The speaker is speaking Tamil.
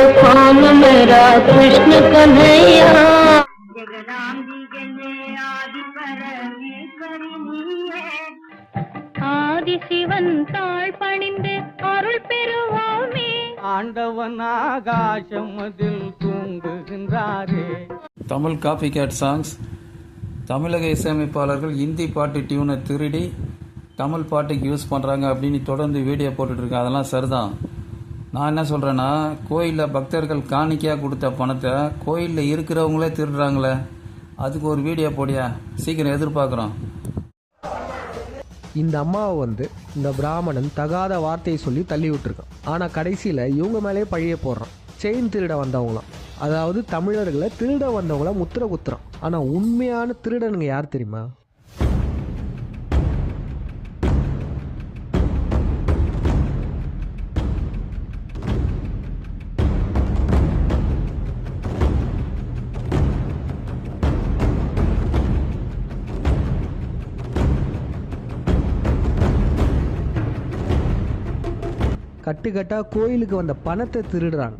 कौन मेरा कृष्ण कन्हैया ஆதிசிவன் தாழ் பணிந்து அருள் பெறுவோமே ஆண்டவன் ஆகாசம் அதில் தூங்குகின்றாரே தமிழ் காப்பி கேட் சாங்ஸ் தமிழக இசையமைப்பாளர்கள் இந்தி பாட்டு டியூனை திருடி தமிழ் பாட்டுக்கு யூஸ் பண்ணுறாங்க அப்படின்னு தொடர்ந்து வீடியோ போட்டுட்ருக்கேன் அதெல்லாம் சரிதான் நான் என்ன சொல்கிறேன்னா கோயிலில் பக்தர்கள் காணிக்கையாக கொடுத்த பணத்தை கோயிலில் இருக்கிறவங்களே திருடுறாங்களே. அதுக்கு ஒரு வீடியோ போடியா? சீக்கிரம் எதிர்பார்க்குறோம். இந்த அம்மாவை வந்து இந்த பிராமணன் தகாத வார்த்தையை சொல்லி தள்ளி விட்டுருக்கான். ஆனால் கடைசியில் இவங்க மேலே பழிய போடுறான். செயின் திருட வந்தவங்களாம். அதாவது தமிழர்களை திருட வந்தவங்கள முத்திர குத்துறான். ஆனால் உண்மையான திருடனுங்க யார் தெரியுமா? கட்டுக்கட்டாக கோயிலுக்கு வந்த பணத்தை திருடுறாங்க.